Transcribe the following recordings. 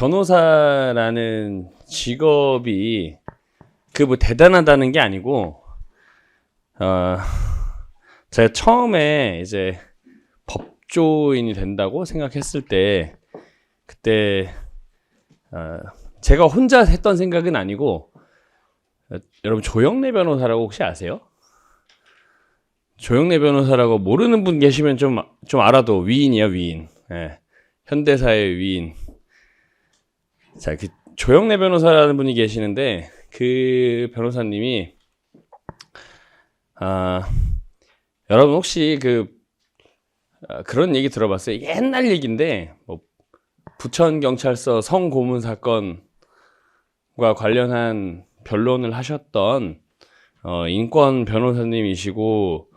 변호사라는 직업이 그 뭐 대단하다는 게 아니고 어 제가 처음에 이제 법조인이 된다고 생각했을 때 그때 어 제가 혼자 했던 생각은 아니고 어, 여러분 조영래 변호사라고 혹시 아세요? 조영래 변호사라고 모르는 분 계시면 좀 좀 알아도 위인이야 위인. 예. 현대사의 위인. 자, 그 조영래 변호사라는 분이 계시는데 그 변호사님이 아 여러분 혹시 그 아, 그런 얘기 들어봤어요? 옛날 얘기인데 뭐 부천 경찰서 성고문 사건과 관련한 변론을 하셨던 어, 인권 변호사님이시고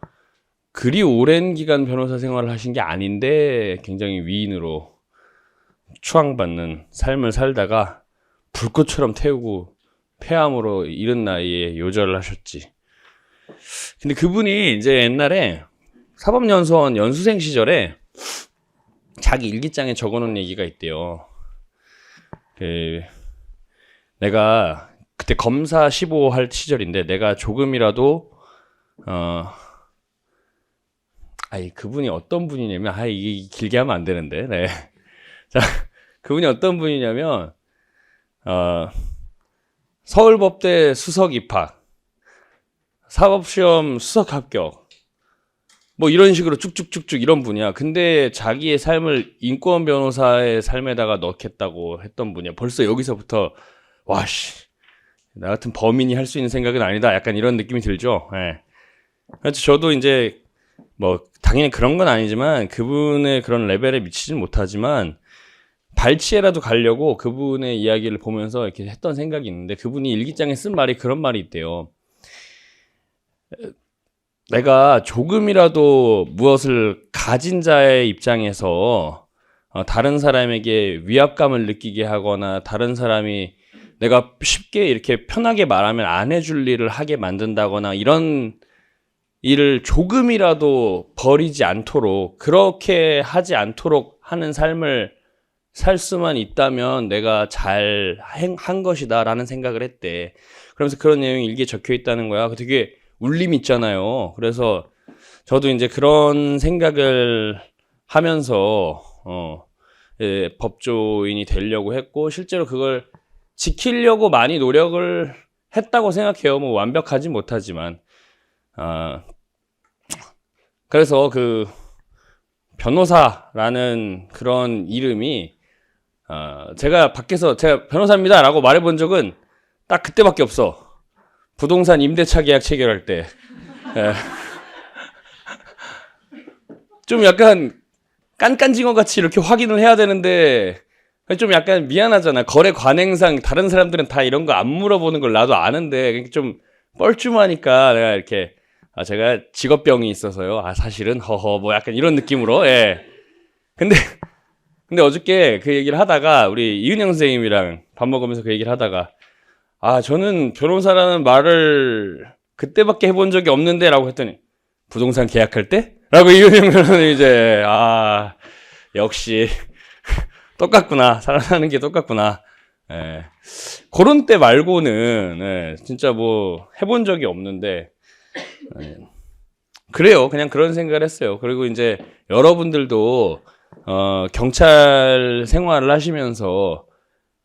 그리 오랜 기간 변호사 생활을 하신 게 아닌데 굉장히 위인으로 추앙받는 삶을 살다가 불꽃처럼 태우고 폐암으로 이른 나이에 요절을 하셨지. 근데 그분이 이제 옛날에 사법연수원 연수생 시절에 자기 일기장에 적어놓은 얘기가 있대요. 그 내가 그때 검사 15 할 시절인데 내가 조금이라도 어 아이 그분이 어떤 분이냐면 아 이게 길게 하면 안 되는데 네. 자 그분이 어떤 분이냐면 어 서울법대 수석 입학 사법시험 수석 합격 뭐 이런 식으로 쭉쭉쭉쭉 이런 분이야. 근데 자기의 삶을 인권 변호사의 삶에다가 넣겠다고 했던 분이야. 벌써 여기서부터 와씨 나 같은 범인이 할 수 있는 생각은 아니다. 약간 이런 느낌이 들죠. 예. 그래서 저도 이제 뭐 당연히 그런 건 아니지만 그분의 그런 레벨에 미치진 못하지만 발치에라도 가려고 그분의 이야기를 보면서 이렇게 했던 생각이 있는데 그분이 일기장에 쓴 말이 그런 말이 있대요. 내가 조금이라도 무엇을 가진 자의 입장에서 어, 다른 사람에게 위압감을 느끼게 하거나 다른 사람이 내가 쉽게 이렇게 편하게 말하면 안 해줄 일을 하게 만든다거나 이런 일을 조금이라도 버리지 않도록 그렇게 하지 않도록 하는 삶을 살 수만 있다면 내가 잘 한 것이다 라는 생각을 했대. 그러면서 그런 내용이 일기에 적혀 있다는 거야. 되게 울림 있잖아요. 그래서 저도 이제 그런 생각을 하면서 어, 예, 법조인이 되려고 했고 실제로 그걸 지키려고 많이 노력을 했다고 생각해요. 뭐 완벽하지 못하지만 아 그래서 그 변호사라는 그런 이름이 어, 제가 밖에서 제가 변호사입니다라고 말해본 적은 딱 그때밖에 없어. 부동산 임대차 계약 체결할 때. 예. 좀 약간 깐깐징어 같이 이렇게 확인을 해야 되는데 좀 약간 미안하잖아. 거래 관행상 다른 사람들은 다 이런 거 안 물어보는 걸 나도 아는데 좀 뻘쭘하니까 내가 이렇게 아 제가 직업병이 있어서요. 아 사실은 허허 뭐 약간 이런 느낌으로 예. 근데 근데 어저께 그 얘기를 하다가 우리 이은영 선생님이랑 밥 먹으면서 그 얘기를 하다가 아 저는 변호사라는 말을 그때밖에 해본 적이 없는데 라고 했더니 부동산 계약할 때? 라고 이은영 변호사님 이제 아 역시 똑같구나 살아가는 게 똑같구나 예. 그런 때 말고는 예, 진짜 뭐 해본 적이 없는데 예. 그래요 그냥 그런 생각을 했어요 그리고 이제 여러분들도 어, 경찰 생활을 하시면서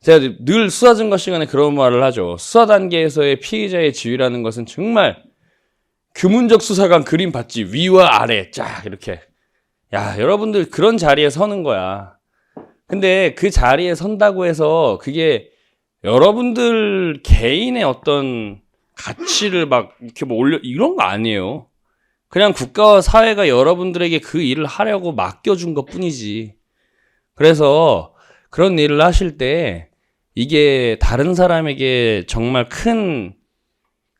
제가 늘 수사 증거 시간에 그런 말을 하죠. 수사 단계에서의 피의자의 지위라는 것은 정말 규문적 수사관 그림 봤지 위와 아래 쫙 이렇게 야 여러분들 그런 자리에 서는 거야. 근데 그 자리에 선다고 해서 그게 여러분들 개인의 어떤 가치를 막 이렇게 뭐 올려 이런 거 아니에요. 그냥 국가와 사회가 여러분들에게 그 일을 하려고 맡겨준 것 뿐이지. 그래서 그런 일을 하실 때 이게 다른 사람에게 정말 큰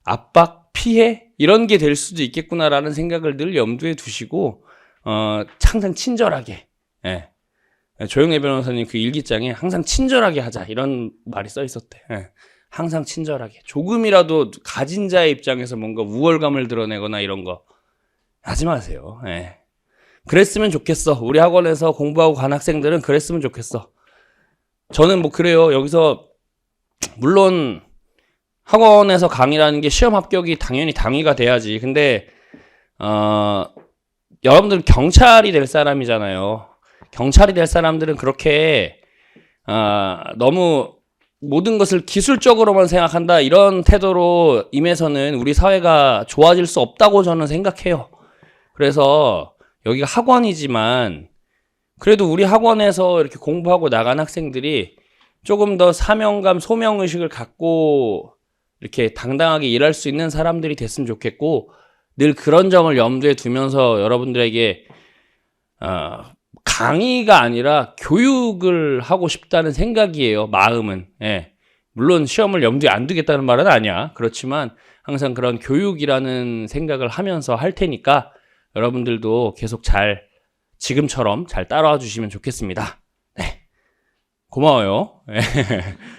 압박, 피해? 이런 게 될 수도 있겠구나라는 생각을 늘 염두에 두시고, 어, 항상 친절하게, 예. 조영래 변호사님 그 일기장에 항상 친절하게 하자. 이런 말이 써 있었대. 예. 항상 친절하게. 조금이라도 가진 자의 입장에서 뭔가 우월감을 드러내거나 이런 거 하지 마세요. 예. 그랬으면 좋겠어. 우리 학원에서 공부하고 간 학생들은 그랬으면 좋겠어. 저는 뭐 그래요. 여기서 물론 학원에서 강의라는 게 시험 합격이 당연히 당위가 돼야지. 근데 어 여러분들은 경찰이 될 사람이잖아요. 경찰이 될 사람들은 그렇게 아 너무 모든 것을 기술적으로만 생각한다 이런 태도로 임해서는 우리 사회가 좋아질 수 없다고 저는 생각해요. 그래서 여기가 학원이지만 그래도 우리 학원에서 이렇게 공부하고 나간 학생들이 조금 더 사명감, 소명의식을 갖고 이렇게 당당하게 일할 수 있는 사람들이 됐으면 좋겠고 늘 그런 점을 염두에 두면서 여러분들에게 어, 강의가 아니라 교육을 하고 싶다는 생각이에요. 마음은. 예. 물론 시험을 염두에 안 두겠다는 말은 아니야. 그렇지만 항상 그런 교육이라는 생각을 하면서 할 테니까 여러분들도 계속 잘 지금처럼 잘 따라와 주시면 좋겠습니다. 네. 고마워요. 예.